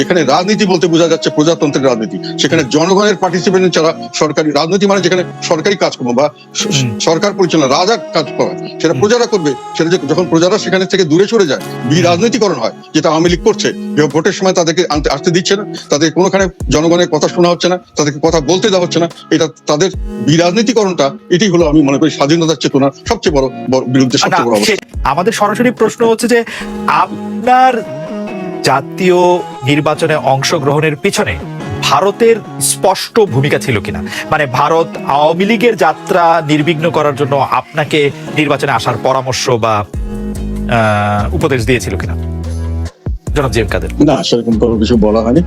যেখানে রাজনীতি বলতে বোঝা যাচ্ছে প্রজাতন্ত্রের রাজনীতি সেখানে জনগণের পার্টিসিপেশন ছাড়া সরকারি রাজনীতি মানে যেখানে সরকারি কাজকর্ম বা সরকার পরিচালনা রাজা কাজ করা সেটা প্রজারা করবে সেটা যখন প্রজারা সেখানে থেকে দূরে সরে যায় বি রাজনীতিকরণ হয় যেটা আওয়ামী লীগ করছে যে ভোটের সময় তাদেরকে আনতে আসতে দিচ্ছে না তাদের কোনোখানে জনগণের কথা শোনা হচ্ছে না তাদেরকে কথা বলতে দেওয়া হচ্ছে না এটা তাদের বিরাজনীতিকরণটা এটাই হলো আমি মনে করি স্বাধীনতার চেতনার সবচেয়ে বড় বড় বিরুদ্ধে সবচেয়ে বড় অবস্থা। আমাদের সরাসরি প্রশ্ন হচ্ছে যে আপনার জাতীয় নির্বাচনে অংশগ্রহণের পিছনে ভারতের স্পষ্ট ভূমিকা ছিল কিনা? মানে ভারত আওয়ামী লীগের যাত্রা নির্বিঘ্ন করার জন্য আপনাকে নির্বাচনে আসার পরামর্শ বা উপদেশ দিয়েছিল কিনা? জনাব জেম কাদের। না সেরকম কোনো কিছু বলা হয়নি।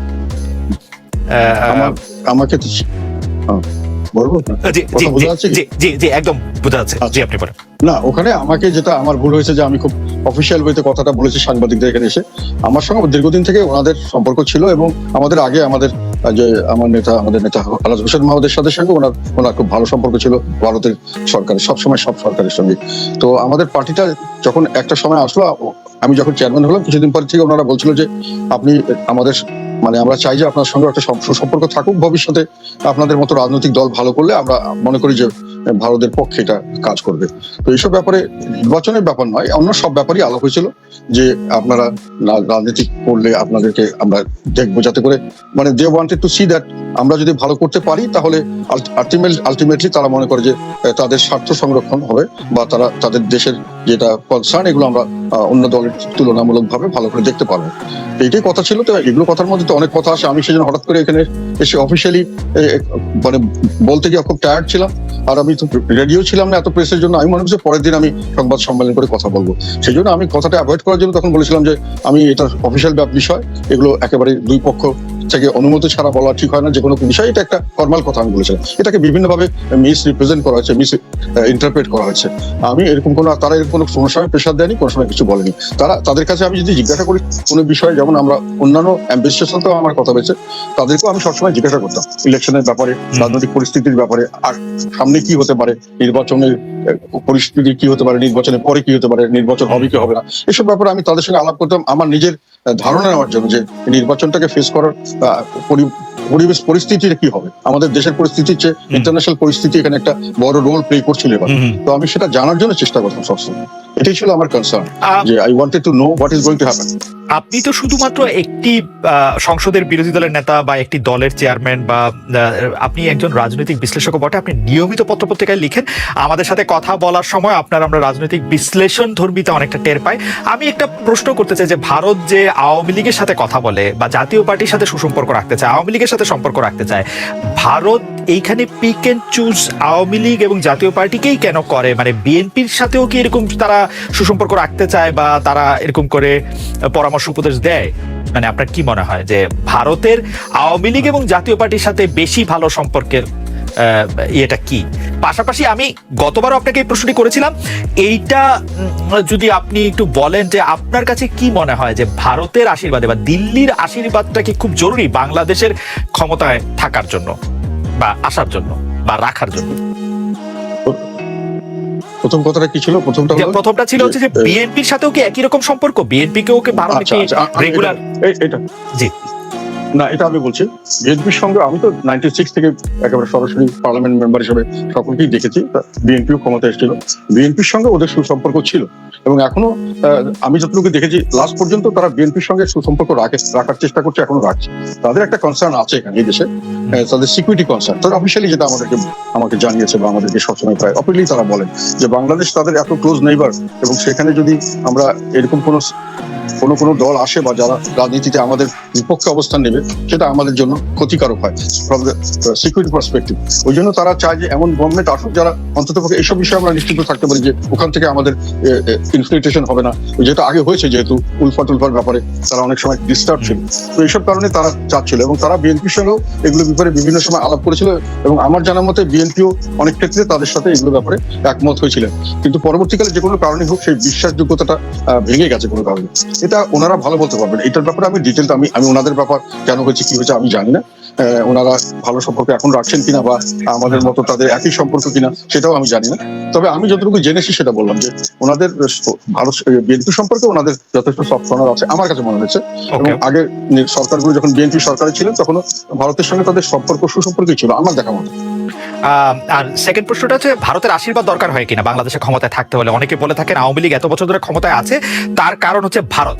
আমাকে বলব? জি জি কথা বোঝা যাচ্ছে কি? জি জি জি একদম বোঝা যাচ্ছে। জি আপনি বলেন। না ওখানে আমাকে যেটা আমার ভুল হয়েছে যে আমি খুব অফিসিয়াল ওয়েতে কথাটা বলেছি সাংবাদিকদের এখানে এসে আমার সঙ্গে দীর্ঘদিন থেকে ওনাদের সম্পর্ক ছিল এবং আমাদের আগে আমাদের যে আমার নেতা আমাদের নেতা আলাজ হোসেন মাহমুদের সাথে সঙ্গে ওনার ওনার খুব ভালো সম্পর্ক ছিল ভারতের সরকারের সবসময় সব সরকারের সঙ্গে। তো আমাদের পার্টিটা যখন একটা সময় আসলো আমি যখন চেয়ারম্যান হলাম কিছুদিন পর থেকে ওনারা বলছিল যে আপনি আমাদের মানে আমরা চাই যে আপনার সঙ্গে একটা সম- সুসম্পর্ক থাকুক ভবিষ্যতে আপনাদের মতো রাজনৈতিক দল ভালো করলে আমরা মনে করি যে ভারতের পক্ষে এটা কাজ করবে। তো এইসব ব্যাপারে নির্বাচনের ব্যাপার নয়, অন্য সব ব্যাপারই আলাপ হয়েছিল যে আপনারা রাজনীতি করলে আপনাদেরকে আমরা দেখব যাতে করে মানে they wanted to see that আমরা যদি ভালো করতে পারি তাহলে আলটিমেটলি তারা মনে করে যে তাদের স্বার্থ সংরক্ষণ হবে বা তারা তাদের দেশের যেটা কনসার্ন এগুলো আমরা অন্য দলের তুলনামূলকভাবে ভালো করে দেখতে পারব। এইটাই কথা ছিল, তো এগুলো কথার মধ্যে অনেক কথা আসে আমি সেজন্য হঠাৎ করে এখানে এসে অফিসিয়ালি মানে বলতে গিয়ে খুব টায়ার্ড ছিলাম। আর আমি তো রেডিও ছিলাম না এত প্রেসের জন্য। আমি মনে করছি পরের দিন আমি সংবাদ সম্মেলন করে কথা বলব। সেই জন্য আমি কথাটা অ্যাভয়েড করার জন্য তখন বলেছিলাম যে, আমি এটা অফিসিয়াল বিষয়, এগুলো একেবারে দুই পক্ষ থেকে অনুমতি ছাড়া বলা ঠিক হয় না, যে কোনো বিষয়। এটা একটা ফর্মাল কথা আমি বলেছিলাম। এটাকে বিভিন্নভাবে মিস রিপ্রেজেন্ট করা হয়েছে মিস ইন্টারপ্রেট করা হয়েছে। আমি এরকম কোনো, তারা এরকম কোনো কোনো সময় প্রেশার দেয়নি, কোনো সময় কিছু বলেনি। তারা, তাদের কাছে আমি যদি জিজ্ঞাসা করি কোনো বিষয়ে, যেমন আমরা অন্যান্য অ্যাম্বিসের সাথেও আমার কথা হয়েছে তাদেরকেও আমি সবসময় জিজ্ঞাসা করতাম ইলেকশনের ব্যাপারে রাজনৈতিক পরিস্থিতির ব্যাপারে আর সামনে কি হতে পারে নির্বাচনের পরিস্থিতি কি হতে পারে নির্বাচনের পরে কি হতে পারে নির্বাচন হবে কি হবে না এসব ব্যাপারে আমি তাদের সঙ্গে আলাপ করতাম। আমার নিজের ধারণা নেওয়ার জন্য যে নির্বাচনটাকে ফেস করার পরিবেশ পরিস্থিতিটা কি হবে। আমাদের দেশের পরিস্থিতির চেয়ে ইন্টারন্যাশনাল পরিস্থিতি এখানে একটা বড় রোল প্লে করছিল এবার। তো আমি সেটা জানার জন্য চেষ্টা করতাম সবসময়। এটাই ছিল আমার কনসার্ন যে I wanted to know what is going to happen আপনি তো শুধুমাত্র একটি সংসদের বিরোধী দলের নেতা বা একটি দলের চেয়ারম্যান বা আপনি একজন রাজনৈতিক বিশ্লেষক বটে। আপনি নিয়মিত পত্রপত্রিকায় লিখেন। আমাদের সাথে কথা বলার সময় আপনার আমরা রাজনৈতিক বিশ্লেষণ ধর্মীতে অনেকটা টের পাই। আমি একটা প্রশ্ন করতে চাই যে, ভারত যে আওয়ামী লীগের সাথে কথা বলে বা জাতীয় পার্টির সাথে সুসম্পর্ক রাখতে চায়, আওয়ামী লীগের সাথে সম্পর্ক রাখতে চায়, ভারত এইখানে pick and choose Awami League এবং জাতীয় পার্টিকেই কেন করে? মানে বিএনপির সাথেও কি এরকম তারা সুসম্পর্ক রাখতে চায় বা তারা এরকম করে পরামর্শ উপদেশ দেয়। মানে আপনার কি মনে হয় যে ভারতের আওয়ামী লীগ এবং জাতীয় পার্টির সাথে বেশি ভালো সম্পর্কের ইয়েটা কি? পাশাপাশি আমি গতবারও আপনাকে এই প্রশ্নটি করেছিলাম। এইটা যদি আপনি একটু বলেন যে আপনার কাছে কি মনে হয় যে ভারতের আশীর্বাদে বা দিল্লির আশীর্বাদটা কি খুব জরুরি বাংলাদেশের ক্ষমতায় থাকার জন্য বা আসার জন্য বা রাখার জন্য? প্রথম কথাটা কি ছিল প্রথমটা হলো প্রথমটা ছিল হচ্ছে যে বিএনপির সাথেও কি একই রকম সম্পর্ক বিএনপি কেও কি বারবার আচ্ছা আচ্ছা রেগুলার এই- এটা জি। না, এটা আমি বলছি, বিএনপির সঙ্গে আমি তো নাইনটি সিক্স থেকে একেবারে সরাসরি পার্লামেন্ট মেম্বার হিসেবে সকলকেই দেখেছি বিএনপিও ক্ষমতা এসেছিল। বিএনপির সঙ্গে ওদের সুসম্পর্ক ছিল এবং এখনও আমি যতটুকু দেখেছি লাস্ট পর্যন্ত তারা বিএনপির সঙ্গে সুসম্পর্ক রাখে, রাখার চেষ্টা করছে, এখনও রাখছে। তাদের একটা কনসার্ন আছে এখানে এই দেশে তাদের সিকিউরিটি কনসার্ন তারা অফিসিয়ালি যেটা আমাদেরকে, আমাকে জানিয়েছে বা আমাদেরকে সবসময় প্রায় অপিলি তারা বলেন যে বাংলাদেশ তাদের এত ক্লোজ নেইবার এবং সেখানে যদি আমরা এরকম কোনো কোনো কোনো দল আসে বা যারা রাজনীতিতে আমাদের বিপক্ষে অবস্থান নেবে সেটা আমাদের জন্য ক্ষতিকারক হয় ফ্রম দ্য সিকিউরিটি পার্সপেক্টিভ ওই জন্য তারা চায় যে এমন গভর্নমেন্ট আসুক যারা অন্তত পক্ষে এইসব বিষয়ে আমরা নিশ্চিত থাকতে পারি যে ওখান থেকে আমাদের ইনফ্লিটেশন হবে না। যেটা আগে হয়েছে, যেহেতু উলফা টুলফার ব্যাপারে তারা অনেক সময় ডিস্টার্ব ছিল। তো এইসব কারণে তারা চাচ্ছিল এবং তারা বিএনপির সঙ্গেও এগুলো ব্যাপারে বিভিন্ন সময় আলাপ করেছিল এবং আমার জানার মতে বিএনপিও অনেক ক্ষেত্রে তাদের সাথে এগুলো ব্যাপারে একমত হয়েছিলেন। কিন্তু পরবর্তীকালে যে কোনো কারণে হোক সেই বিশ্বাসযোগ্যতাটা ভেঙে গেছে কোনো কারণে। এটা ওনারা ভালো বলতে পারবেন। এটার ব্যাপারে আমি ডিটেলটা আমি আমি ওনাদের ব্যাপার কেন হয়েছে কি হয়েছে আমি জানি না। ওনারা ভালো সম্পর্ক এখন রাখছেন কিনা বা আমাদের মতো তাদের একই সম্পর্ক কিনা সেটাও আমি জানি না। তবে আমি যতটুকু জেনেছি সেটা বললাম যে ওনাদের ভারত বিএনপি সম্পর্কে ওনাদের যথেষ্ট সফট কর্নার আছে আমার কাছে মনে হয়েছে। এবং আগে সরকারগুলো যখন বিএনপি সরকারে ছিলেন তখন ভারতের সঙ্গে তাদের সম্পর্ক সুসম্পর্কই ছিল আমার দেখা মতো। আর সেকেন্ড প্রশ্নটা হচ্ছে ভারতের আশীর্বাদ দরকার হয় কিনা? বাংলাদেশে ক্ষমতায় থাকতে হলে অনেকে বলে থাকেন আওয়ামী লীগ এত বছর ধরে ক্ষমতায় আছে তার কারণ হচ্ছে ভারত।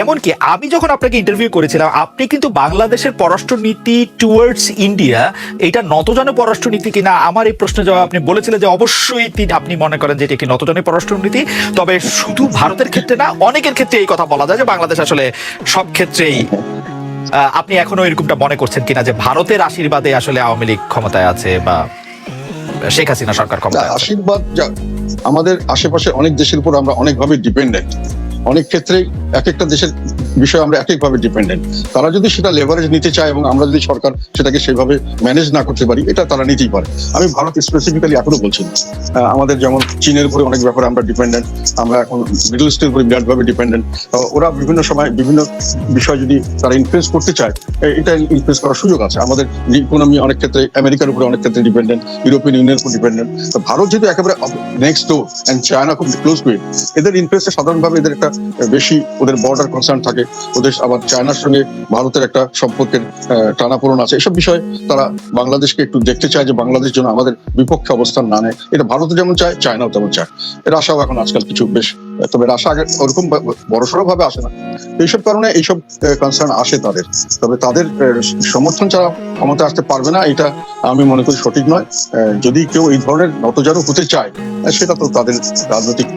এমনকি আমি যখন আপনাকে ইন্টারভিউ করেছিলাম আপনি কিন্তু বাংলাদেশের পররাষ্ট্রনীতি টুয়ার্ডস ইন্ডিয়া এটা নতজানু পররাষ্ট্রনীতি কিনা? আমার এই প্রশ্নের জবাব আপনি বলেছিলেন যে অবশ্যই তিনি আপনি মনে করেন যে এটি একটি নতজানু পররাষ্ট্রনীতি। তবে শুধু ভারতের ক্ষেত্রে না অনেকের ক্ষেত্রে এই কথা বলা যায় যে বাংলাদেশ আসলে সব ক্ষেত্রেই আপনি এখনও এরকমটা মনে করছেন কিনা যে ভারতের আশীর্বাদে আসলে আওয়ামী লীগ ক্ষমতায় আছে বা শেখ হাসিনা সরকার ক্ষমতায় আশীর্বাদ আমাদের আশেপাশে অনেক দেশের উপর আমরা অনেকভাবে ডিপেন্ডেন্ট অনেক ক্ষেত্রেই এক একটা দেশের বিষয়ে আমরা এক একভাবে ডিপেন্ডেন্ট তারা যদি সেটা লেভারেজ নিতে চায় এবং আমরা যদি সরকার সেটাকে সেভাবে ম্যানেজ না করতে পারি, এটা তারা নিতেই পারে। আমি ভারত স্পেসিফিক্যালি এখনও বলছি না। আমাদের যেমন চীনের উপরে অনেক ব্যাপারে আমরা ডিপেন্ডেন্ট আমরা এখন মিডল ইস্টের উপরে বিরাটভাবে ডিপেন্ডেন্ট ওরা বিভিন্ন সময় বিভিন্ন বিষয় যদি তারা ইনফ্লুয়েন্স করতে চায় এটা ইনফ্লুয়েন্স করার সুযোগ আছে। আমাদের ইকোনমি অনেক ক্ষেত্রে আমেরিকার উপরে অনেক ক্ষেত্রে ডিপেন্ডেন্ট ইউরোপিয়ান ইউনিয়নের উপর ডিপেন্ডেন্ট তো ভারত যেহেতু একেবারে নেক্সট ডোর অ্যান্ড চায়না খুব ক্লোজ এদের ইন্টারেস্টে সাধারণভাবে এদের একটা বেশি ওদের বর্ডার কনসার্ন থাকে, ওদের আবার চায়নার সঙ্গে ভারতের একটা সম্পর্কের টানাপোড়ন আছে। এসব বিষয়ে তারা বাংলাদেশকে একটু দেখতে চায় যে বাংলাদেশ যেন আমাদের বিপক্ষে অবস্থান না নেয়। এটা ভারত যেমন চায়, চায়নাও তেমন চায়। এর আশাও এখন আজকাল কিছু বেশ তবে আশা ওরকম বড়সড় ভাবে আসে না। এইসব কারণে এইসব কনসার্ন আসে তাদের। তবে তাদের সমর্থন ছাড়া ক্ষমতা আসতে পারবে না, এটা আমি মনে করি সঠিক নয়। যদি কেউ এই ধরনের নতজারু হতে চায় সেটা তো তাদের রাজনৈতিক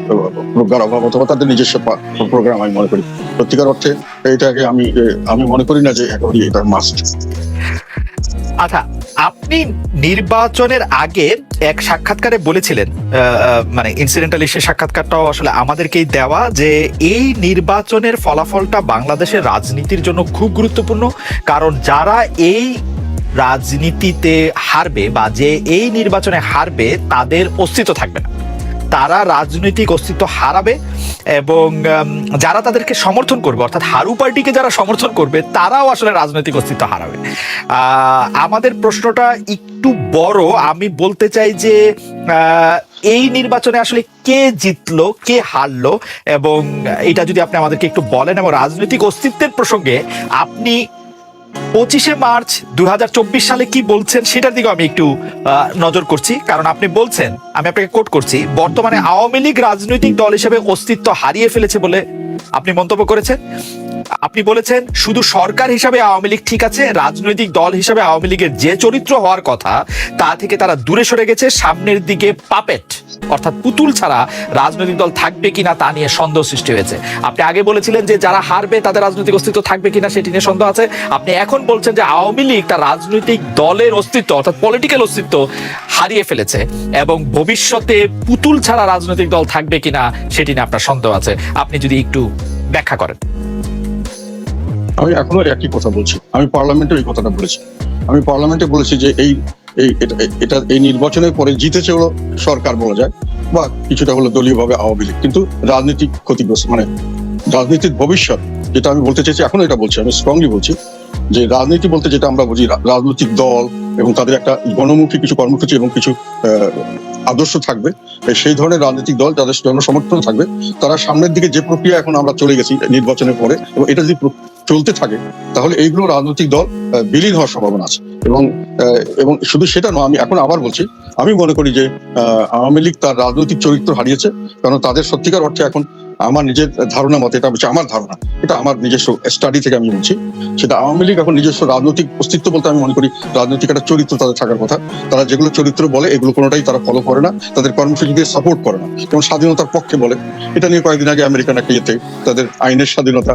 প্রজ্ঞার অভাব অথবা তাদের নিজস্ব প্রোগ্রাম আমি মনে করি। সত্যিকার অর্থে এটাকে আমি আমি মনে করি না যে এটা মাস্ট আচ্ছা আপনি নির্বাচনের আগে এক সাক্ষাৎকারে বলেছিলেন মানে ইনসিডেন্টালি সে সাক্ষাৎকারটাও আসলে আমাদেরকেই দেওয়া যে এই নির্বাচনের ফলাফলটা বাংলাদেশের রাজনীতির জন্য খুব গুরুত্বপূর্ণ, কারণ যারা এই রাজনীতিতে হারবে বা যে এই নির্বাচনে হারবে তাদের অস্তিত্ব থাকবে না। তারা রাজনৈতিক অস্তিত্ব হারাবে এবং যারা তাদেরকে সমর্থন করবে, অর্থাৎ হারু পার্টিকে যারা সমর্থন করবে, তারাও আসলে রাজনৈতিক অস্তিত্ব হারাবে। আমাদের প্রশ্নটা একটু বড়। আমি বলতে চাই যে এই নির্বাচনে আসলে কে জিতলো, কে হারলো এবং এটা যদি আপনি আমাদেরকে একটু বলেন এবং রাজনৈতিক অস্তিত্বের প্রসঙ্গে আপনি পঁচিশে মার্চ দুই হাজার চব্বিশ সালে কি বলছেন সেটার দিকে আমি একটু নজর করছি। কারণ আপনি বলছেন, আমি আপনাকে কোট করছি, বর্তমানে আওয়ামী লীগ রাজনৈতিক দল হিসেবে অস্তিত্ব হারিয়ে ফেলেছে বলে আপনি মন্তব্য করেছেন? আপনি বলেছেন, শুধু সরকার হিসাবে আওয়ামী লীগ ঠিক আছে, রাজনৈতিক দল হিসাবে আওয়ামী লীগের যে চরিত্র হওয়ার কথা, তা থেকে তারা দূরে সরে গেছে, সামনের দিকে পাপেট। অর্থাৎ পুতুল ছাড়া রাজনৈতিক দল থাকবে কিনা তা নিয়ে সন্দেহ সৃষ্টি হয়েছে। আপনি আগে বলেছিলেন যে যারা হারবে, তাদের রাজনৈতিক অস্তিত্ব থাকবে কিনা সেটি নিয়ে সন্দেহ আছে। আপনি এখন বলছেন যে আওয়ামী লীগ তার রাজনৈতিক দলের অস্তিত্ব, অর্থাৎ পলিটিক্যাল অস্তিত্ব হারিয়ে ফেলেছে এবং ভবিষ্যতে পুতুল ছাড়া রাজনৈতিক দল থাকবে কিনা সেটি নিয়ে আপনার সন্দেহ আছে। আপনি যদি একটু ব্যাখ্যা করেন। আমি এখনও একই কথা বলছি। আমি পার্লামেন্টে এই কথাটা বলেছি। আমি পার্লামেন্টে বলেছি যে এই এই, এটা- এই নির্বাচনের পরে জিতেছে হলো সরকার বলা যায়, বা কিছুটা হলো দলীয়ভাবে আওয়ামী লীগ। কিন্তু রাজনৈতিক ক্ষতিগ্রস্ত মানে রাজনীতির ভবিষ্যৎ, যেটা আমি বলতে চাইছি, এখনও এটা বলছি, আমি স্ট্রংলি বলছি যে রাজনীতি বলতে যেটা আমরা বুঝি রাজনৈতিক দল এবং তাদের একটা গণমুখী কিছু কর্মসূচি এবং কিছু আদর্শ থাকবে। সেই ধরনের রাজনৈতিক দল যাদের জনসমর্থন থাকবে, তারা সামনের দিকে যে প্রক্রিয়া এখন আমরা চলে গেছি নির্বাচনের পরে, এবং এটা যদি চলতে থাকে, তাহলে এইগুলো রাজনৈতিক দল বিলীন হওয়ার সম্ভাবনা আছে। এবং এবং শুধু সেটা নয়, আমি এখন আবার বলছি, আমি মনে করি যে আওয়ামী লীগ তার রাজনৈতিক চরিত্র হারিয়েছে, কারণ তাদের সত্যিকার অর্থে এখন আমার নিজের ধারণা মতে, এটা হচ্ছে আমার ধারণা, এটা আমার নিজস্ব স্টাডি থেকে আমি বলছি সেটা আওয়ামী লীগ এখন নিজস্ব রাজনৈতিক অস্তিত্ব বলতে আমি মনে করি, রাজনৈতিক একটা চরিত্র তাদের থাকার কথা। তারা যেগুলো চরিত্র বলে, এগুলো কোনোটাই তারা ফলো করে না, তাদের কর্মসূচিকে সাপোর্ট করে না। যেমন স্বাধীনতার পক্ষে বলে, এটা নিয়ে কয়েকদিন আগে আমেরিকান একটা ইয়েতে তাদের আইনের স্বাধীনতা,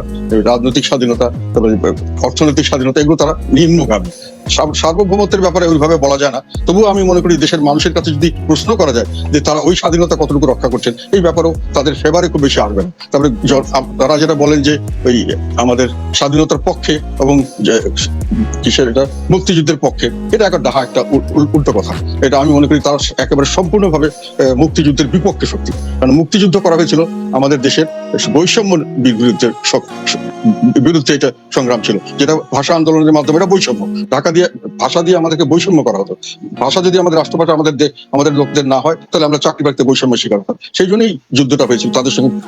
রাজনৈতিক স্বাধীনতা, তারপরে অর্থনৈতিক স্বাধীনতা, এগুলো তারা নিম্নগামী। সার্বভৌমত্বের ব্যাপারে ওইভাবে বলা যায় না। তবুও আমি মনে করি দেশের মানুষের কাছে যদি প্রশ্ন করা যায় যে তারা ওই স্বাধীনতা কতটুকু রক্ষা করছেন, এই ব্যাপারেও তাদের ফেভারে খুব বেশি আসবে না। তারপরে তারা যেটা বলেন যে ওই আমাদের স্বাধীনতার পক্ষে এবং কিসের এটা, মুক্তিযুদ্ধের পক্ষে, এটা একটা ডাহা, একটা উল- উল- উল্টো কথা। এটা আমি মনে করি তারা একেবারে সম্পূর্ণভাবে মুক্তিযুদ্ধের বিপক্ষে শক্তি। কারণ মুক্তিযুদ্ধ করা হয়েছিল আমাদের দেশের বৈষম্য বিরুদ্ধে বিরুদ্ধে এটা সংগ্রাম ছিল, যেটা ভাষা আন্দোলনের মাধ্যমে এটা বৈষম্য। ঢাকা দিয়ে, ভাষা দিয়ে আমাদেরকে বৈষম্য করা হতো। ভাষা যদি আমাদের রাষ্ট্রভাষা আমাদের আমাদের লোকদের না হয়, তাহলে আমরা চাকরি বাকরিতে বৈষম্য শিকার হতাম। সেই জন্যই যুদ্ধটা হয়েছিল, তাদের সঙ্গে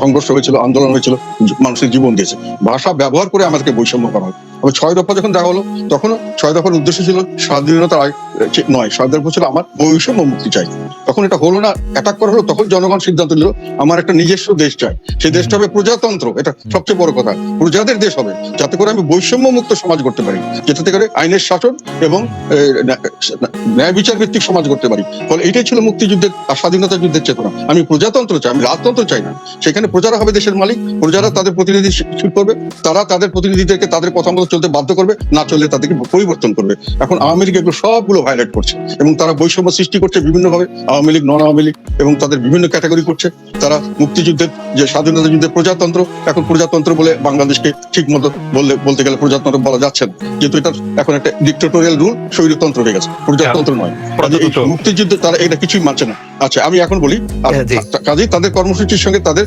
সংঘর্ষ হয়েছিল, আন্দোলন হয়েছিল মানুষের জীবন দিয়েছে। ভাষা ব্যবহার করে আমাদেরকে বৈষম্য করা হয় তবে ছয় দফা যখন দেখা হলো তখন ছয় দফার উদ্দেশ্য ছিল স্বাধীনতা আয়- নয় দফা ছিল আমার বৈষম্য মুক্তি চাই। তখন এটা হলো না অ্যাটাক করা হলো, তখন জনগণ সিদ্ধান্ত নিল, আমার একটা নিজস্ব দেশ চাই। সেই দেশটা হবে প্রজাতন্ত্র, এটা সবচেয়ে বড় কথা। প্রজাদের দেশ হবে, যাতে করে আমি বৈষম্য মুক্ত সমাজ করতে পারি। যেটাতে করে আইনের শাসন এবং ন্যায় বিচার ভিত্তিক সমাজ করতে পারি। ফলে এটাই ছিল মুক্তিযুদ্ধের স্বাধীনতা যুদ্ধের চেতনা। আমি প্রজাতন্ত্র চাই, আমি রাজতন্ত্র চাই না। সেখানে প্রজারা হবে দেশের মালিক, প্রজারা তাদের প্রতিনিধি ঠিক করবে, তারা তাদের প্রতিনিধিদেরকে তাদের কথা মতো চলতে বাধ্য করবে, না চললে তাদেরকে পরিবর্তন করবে। এখন আওয়ামী লীগ এগুলো সবগুলো ভায়োলেট করছে, এবং তারা বৈষম্য সৃষ্টি করছে বিভিন্নভাবে, আওয়ামী লীগ, নন আওয়ামী লীগ, এবং তাদের বিভিন্ন ক্যাটাগরি করছে। তারা মুক্তিযুদ্ধের, যে স্বাধীনতা যুদ্ধের প্রজাতন্ত্র, এখন প্রজাতন্ত্র বলে বাংলাদেশকে ঠিক মতো বললে, বলতে গেলে প্রজাতন্ত্র বলা যাচ্ছে না। যেহেতু এটা এখন একটা ডিক্টেটোরিয়াল রুল স্বৈরতন্ত্র হয়ে গেছে। প্রজাতন্ত্র নয়। কাজে এই। মুক্তিযুদ্ধ তারা এটা কিছুই মানছে না। আচ্ছা আমি এখন বলি আর হ্যাঁ, জি। তা- কাজেই তাদের কর্মসূচির সঙ্গে তাদের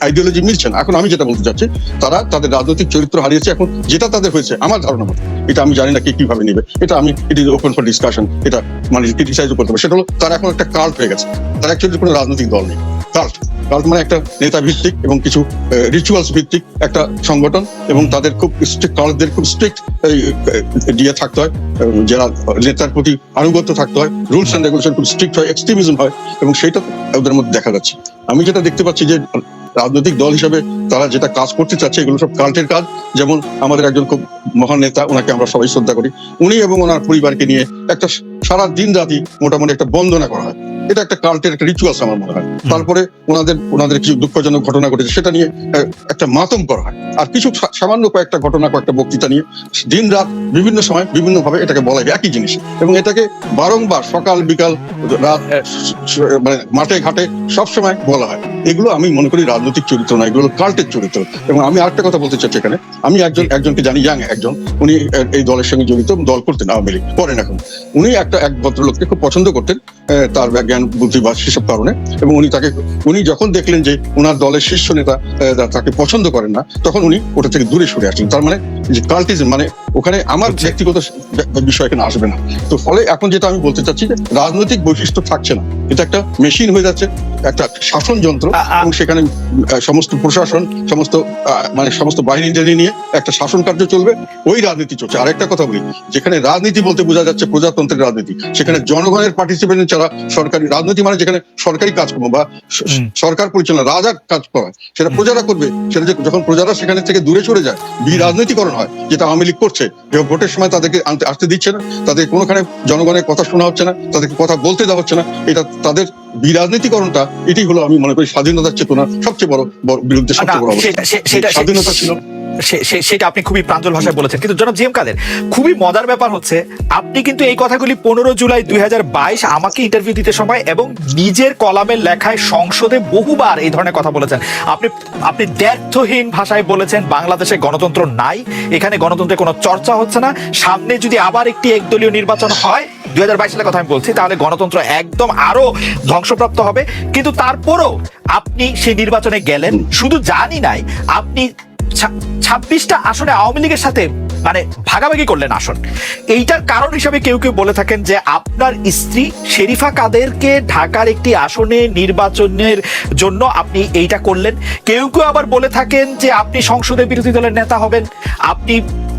আইডিওলজি মিলছে না। এখন আমি যেটা বলতে চাচ্ছি তারা তাদের রাজনৈতিক চরিত্র হারিয়েছে এখন যেটা তাদের হয়েছে আমার ধারণা মতো। এটা আমি জানি না কে কীভাবে নেবে। এটা আমি it is open for discussion এটা মানে ক্রিটিসাইজ করতে হবে সেটা হলো তারা এখন একটা কাল্ট হয়ে গেছে। তারা অ্যাকচুয়ালি কোনো রাজনৈতিক দল নেই। কাল্ট কাল্ট মানে একটা নেতা ভিত্তিক এবং কিছু রিচুয়ালস ভিত্তিক একটা সংগঠন এবং তাদের খুব স্ট্রিক্ট কাল্টদের খুব স্ট্রিক্ট দিয়ে থাকতে হয় যারা নেতার প্রতি আনুগত্য থাকতে হয় রুলস অ্যান্ড রেগুলেশন খুব স্ট্রিক্ট হয় এক্সট্রিমিজম হয়, এবং সেটা ওদের মধ্যে দেখা যাচ্ছে। আমি যেটা দেখতে পাচ্ছি যে, রাজনৈতিক দল হিসাবে তারা যেটা কাজ করতে চাচ্ছে, এগুলো সব কাল্টের কাজ। যেমন আমাদের একজন খুব মহান নেতা, ওনাকে আমরা সবাই শ্রদ্ধা করি। উনি এবং ওনার পরিবারকে নিয়ে একটা সারা দিন রাতি মোটামুটি একটা বন্দনা করা হয়। এটা একটা কাল্টের একটা রিচুয়ালস আমার মনে হয়। তারপরে ওনাদের ওনাদের কিছু দুঃখজনক ঘটনা ঘটেছে সেটা নিয়ে একটা মাতম করা হয়। আর কিছু সামান্য কয়েকটা ঘটনা কয়েকটা বক্তৃতা নিয়ে দিন রাত বিভিন্ন সময় বিভিন্ন ভাবে এটাকে বলা হয় একই জিনিস। এবং এটাকে বারংবার সকাল বিকাল রাত স- মানে মাঠে ঘাটে সবসময় বলা হয়। এগুলো আমি মনে করি রাজনৈতিক চরিত্র না এগুলো কাল্টের চরিত্র। এবং আমি আরেকটা কথা বলতে চাচ্ছি এখানে। আমি একজন একজনকে জানি ইয়াং একজন উনি এই দলের সঙ্গে জড়িত দল করতেন আওয়ামী লীগ করেন এখন। উনি একটা এক ভদ্রলোককে খুব পছন্দ করতেন তার জ্ঞান বুদ্ধি বা সেসব কারণে। এবং উনি তাকে উনি যখন দেখলেন যে ওনার দলের শীর্ষ নেতা তাকে পছন্দ করেন না তখন উনি ওটা থেকে দূরে সরে আসলেন। তার মানে যে কাল্টিজম মানে ওখানে আমার। ব্যক্তিগত বিষয় এখানে আসবে না। তো ফলে এখন যেটা আমি বলতে চাচ্ছি যে রাজনৈতিক বৈশিষ্ট্য থাকছে না। এটা একটা মেশিন হয়ে যাচ্ছে একটা শাসন যন্ত্র এবং সেখানে সমস্ত প্রশাসন সমস্ত মানে সমস্ত বাহিনী টেনে নিয়ে একটা শাসন কার্য চলবে। ওই রাজনীতি চলছে। আরেকটা কথা বলি যেখানে রাজনীতি বলতে বোঝা যাচ্ছে প্রজাতন্ত্রের রাজনীতি সেখানে জনগণের পার্টিসিপেশন ছাড়া সরকারি রাজনীতি মানে যেখানে সরকারি কাজকর্ম বা সরকার পরিচালনা রাজার কাজ করা সেটা প্রজারা করবে। সেটা যখন প্রজারা সেখানে থেকে দূরে সরে যায় বি রাজনীতিকরণ হয় যেটা আওয়ামী লীগ করছে যে ভোটের সময় তাদেরকে আনতে আসতে দিচ্ছে না। তাদের কোনোখানে জনগণের কথা শোনা হচ্ছে না তাদেরকে কথা বলতে দেওয়া হচ্ছে না। এটা তাদের বিরাজনীতিকরণটা এটি হলো আমি মনে করি স্বাধীনতার চেতনা সবচেয়ে বড় বিরুদ্ধে সবচেয়ে বড় অবস্থা। সেটা- স্বাধীনতা ছিল সেটা আপনি খুবই প্রাঞ্জল ভাষায় বলেছেন। কিন্তু জনাব জিএম কাদের, খুবই মজার ব্যাপার হচ্ছে, আপনি কিন্তু এই কথাগুলি পনেরো জুলাই দুই হাজার বাইশ আমাকে ইন্টারভিউ দিতে সময় এবং নিজের কলামের লেখায় সংসদে বহুবার এই ধরনের কথা বলেছেন। আপনি আপনি দ্ব্যর্থহীন ভাষায় বলেছেন, বাংলাদেশে গণতন্ত্র নাই, এখানে গণতন্ত্রের কোনো চর্চা হচ্ছে না। সামনে যদি আবার একটি একদলীয় নির্বাচন হয়, দুই হাজার বাইশ সালের কথা আমি বলছি, তাহলে গণতন্ত্র একদম আরও ধ্বংসপ্রাপ্ত হবে। কিন্তু তারপরও আপনি সেই নির্বাচনে গেলেন, শুধু জানি নাই, আপনি ছাব্বিশটা আসনে আওয়ামী লীগের সাথে মানে ভাগাভাগি করলেন আসন। এইটার কারণ হিসাবে কেউ কেউ বলে থাকেন যে আপনার স্ত্রী শেরিফা কাদেরকে ঢাকার একটি আসনে নির্বাচনের জন্য আপনি এইটা করলেন। কেউ কেউ আবার বলে থাকেন যে আপনি সংসদের বিরোধী দলের নেতা হবেন। আপনি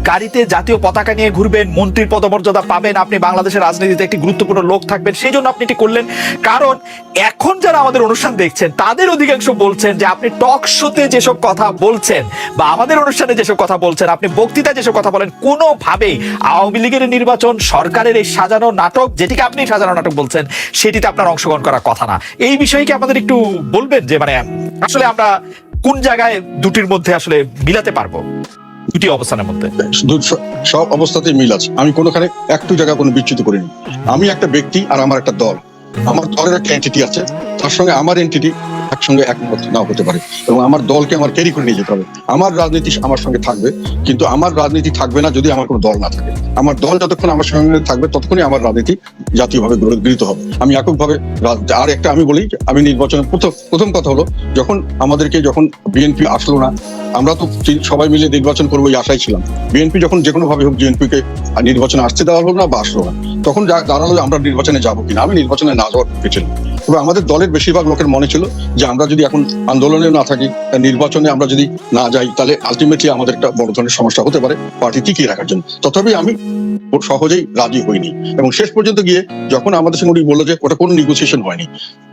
গাড়িতে জাতীয় পতাকা নিয়ে ঘুরবেন, মন্ত্রীর পদমর্যাদা পাবেন, আপনি বাংলাদেশের রাজনীতিতে একটি গুরুত্বপূর্ণ লোক থাকবেন। সেই জন্য আপনি এটি করলেন। কারণ এখন যারা আমাদের অনুষ্ঠান দেখছেন, তাদের অধিকাংশ বলছেন যে আপনি টক শোতে যেসব কথা বলছেন বা আমাদের অনুষ্ঠানে যেসব কথা বলছেন, আপনি বক্তৃতা যেসব কথা বলেন, কোনোভাবেই আওয়ামী লীগের নির্বাচন, সরকারের এই সাজানো নাটক, যেটিকে আপনি সাজানো নাটক বলছেন, সেটিতে আপনার অংশগ্রহণ করার কথা না। এই বিষয়ে কি আমাদের একটু বলবেন যে মানে আসলে আমরা কোন জায়গায় দুটির মধ্যে আসলে মিলাতে পারব? দুটি অবস্থানের মধ্যে। সব অবস্থাতেই মিল আছে। আমি কোনোখানে একটু জায়গা কোনো বিচ্যুতি করিনি। আমি একটা ব্যক্তি আর আমার একটা দল। আমার দলের একটা এন্টিটি আছে। তার সঙ্গে আমার এন্টিটি একসঙ্গে একমত নাও হতে পারে। এবং আমার দলকে আমার ক্যারি করে নিয়ে যেতে হবে। আমার রাজনীতি আমার সঙ্গে থাকবে, কিন্তু আমার রাজনীতি থাকবে না যদি আমার কোনো দল না থাকে। আমার দল যতক্ষণ আমার সঙ্গে থাকবে, ততক্ষণই আমার রাজনীতি জাতীয়ভাবে গৃহ- গৃহীত হবে। আমি এককভাবে আর একটা আমি বলি, আমি নির্বাচনে প্রথম প্রথম কথা হলো, যখন আমাদেরকে যখন বিএনপি আসলো না, আমরা তো সবাই মিলে নির্বাচন করব এই আশায় ছিলাম। বিএনপি যখন যে কোনোভাবে হোক বিএনপি কে নির্বাচনে আসতে দেওয়া হলো না বা আসলো না, তখন যা দাঁড়াল আমরা নির্বাচনে যাব কিনা। আমি নির্বাচনে না যাওয়ার পক্ষে ছিলাম। তবে আমাদের দলের বেশিরভাগ লোকের মনে ছিল যে আমরা যদি এখন আন্দোলনে না থাকি, নির্বাচনে আমরা যদি না যাই, তাহলে আলটিমেটলি আমাদের একটা বড় ধরনের সমস্যা হতে পারে, পার্টি টিকিয়ে রাখার জন্য। তথাপি আমি সহজেই রাজি হইনি এবং শেষ পর্যন্ত গিয়ে যখন আমাদের সঙ্গে উনি বলল যে ওটা কোনো নেগোসিয়েশন হয়নি,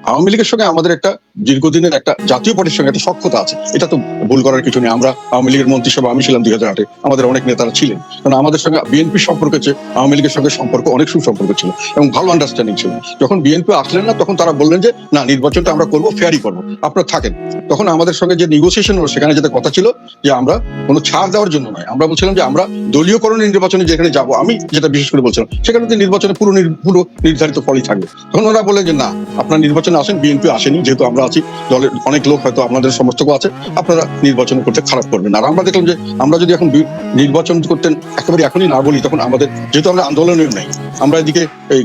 আওয়ামী লীগের সঙ্গে আমাদের একটা দীর্ঘদিনের একটা জাতীয় পার্টির সঙ্গে একটা সক্ষতা আছে। এটা তো ভুল করার কিছু নেই। আমরা আওয়ামী লীগের মন্ত্রিসভা আমি ছিলাম দুই হাজার আটে। আমাদের অনেক নেতারা ছিলেন। কারণ আমাদের সঙ্গে বিএনপির সম্পর্ক চেয়ে আওয়ামী লীগের সঙ্গে সম্পর্ক অনেক সুসম্পর্ক ছিল এবং ভালো আন্ডারস্ট্যান্ডিং ছিল। যখন বিএনপি আসলেন না, তখন তারা বললেন যে, না, নির্বাচনটা আমরা করব ফেয়ারই করব। আপনারা থাকেন। তখন আমাদের সঙ্গে যে নেগোসিয়েশন হলো, সেখানে যেটা কথা ছিল যে, আমরা কোনো ছাড় দেওয়ার জন্য নয়। আমরা বলছিলাম যে, আমরা দলীয়করণের নির্বাচনে যেখানে যাব, আমি যেটা বিশেষ করে বলছিলাম, সেখানে তো নির্বাচনে পুরো পুরো নির্ধারিত ফলই থাকবে। তখন ওরা বললেন যে, না, আপনার নির্বাচনে আসেন, বিএনপি আসেনি, যেহেতু আমরা আছি, দলের অনেক লোক হয়তো আপনাদের সমর্থক আছে, আপনারা নির্বাচন করতে খারাপ করবেন আর আমরা দেখলাম যে, আমরা যদি এখন নির্বাচন করতেন একেবারে এখনই না বলি, তখন আমাদের, যেহেতু আমরা আন্দোলনের নেই, আমরা এদিকে এই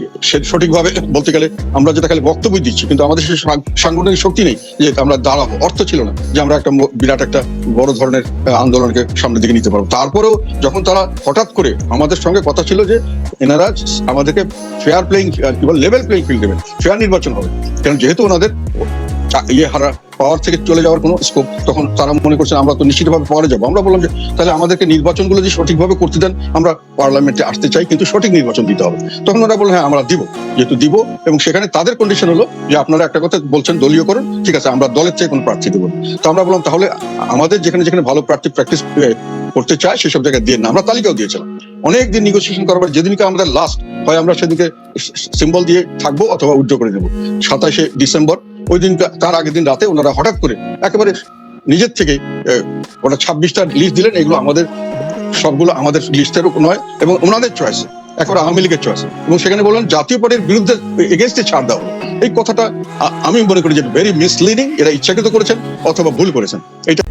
সঠিকভাবে বলতে গেলে আমরা যেটা খালি বক্তব্য দিচ্ছি, কিন্তু আমাদের সেই সাংগঠনিক শক্তি নেই যে, আমরা দাঁড়াবো। অর্থ ছিল না যে, আমরা একটা বিরাট একটা বড় ধরনের আন্দোলনকে সামনের দিকে নিতে পারব। তারপরেও যখন তারা হঠাৎ করে আমাদের সঙ্গে কথা ছিল যে এনারা আমাদেরকে fair playing level playing field দেবেন। ফেয়ার নির্বাচন হবে। কারণ যেহেতু ওনাদের ইয়ে হারা পাওয়ার থেকে চলে যাওয়ার কোনো স্কোপ তখন তারা মনে করছেন আমরা তো নিশ্চিতভাবে পাওয়ারে যাব। আমরা বললাম যে, তাহলে আমাদেরকে নির্বাচনগুলো যদি সঠিকভাবে করতে দেন, আমরা পার্লামেন্টে আসতে চাই, কিন্তু সঠিক নির্বাচন দিতে হবে। তখন ওরা বললেন হ্যাঁ আমরা দিব, যেহেতু দিব এবং সেখানে তাদের কন্ডিশন হলো যে আপনারা একটা কথা বলছেন, দলীয় করুন, ঠিক আছে, আমরা দলের চেয়ে কোনো প্রার্থী দেবো। তো আমরা বললাম, তাহলে আমাদের যেখানে যেখানে ভালো প্রার্থী প্র্যাকটিস করতে চায় সেসব জায়গায় দিয়ে না। আমরা তালিকাও দিয়েছিলাম। অনেক দিন নিগোসিয়েশন পর যেদিনকে আমাদের লাস্ট হয়, আমরা সেদিকে সিম্বল দিয়ে থাকব অথবা উইথড্র করে দেবো সাতাশে ডিসেম্বর। ওই দিন তার আগের দিন রাতে ওনারা হঠাৎ করে একেবারে নিজের থেকে ওরা ছাব্বিশটা লিস্ট দিলেন, এগুলো আমাদের, সবগুলো আমাদের লিস্টের নয়, এবং ওনাদের চয়েস একেবারে আওয়ামী লীগের চয়েস এবং সেখানে বললেন, জাতীয় পার্টির বিরুদ্ধে এগেনস্টে ছাড় দেওয়া এই কথাটা আমি মনে করি যে ভেরি মিসলিডিং এরা ইচ্ছাকৃত করেছেন অথবা ভুল করেছেন। এটা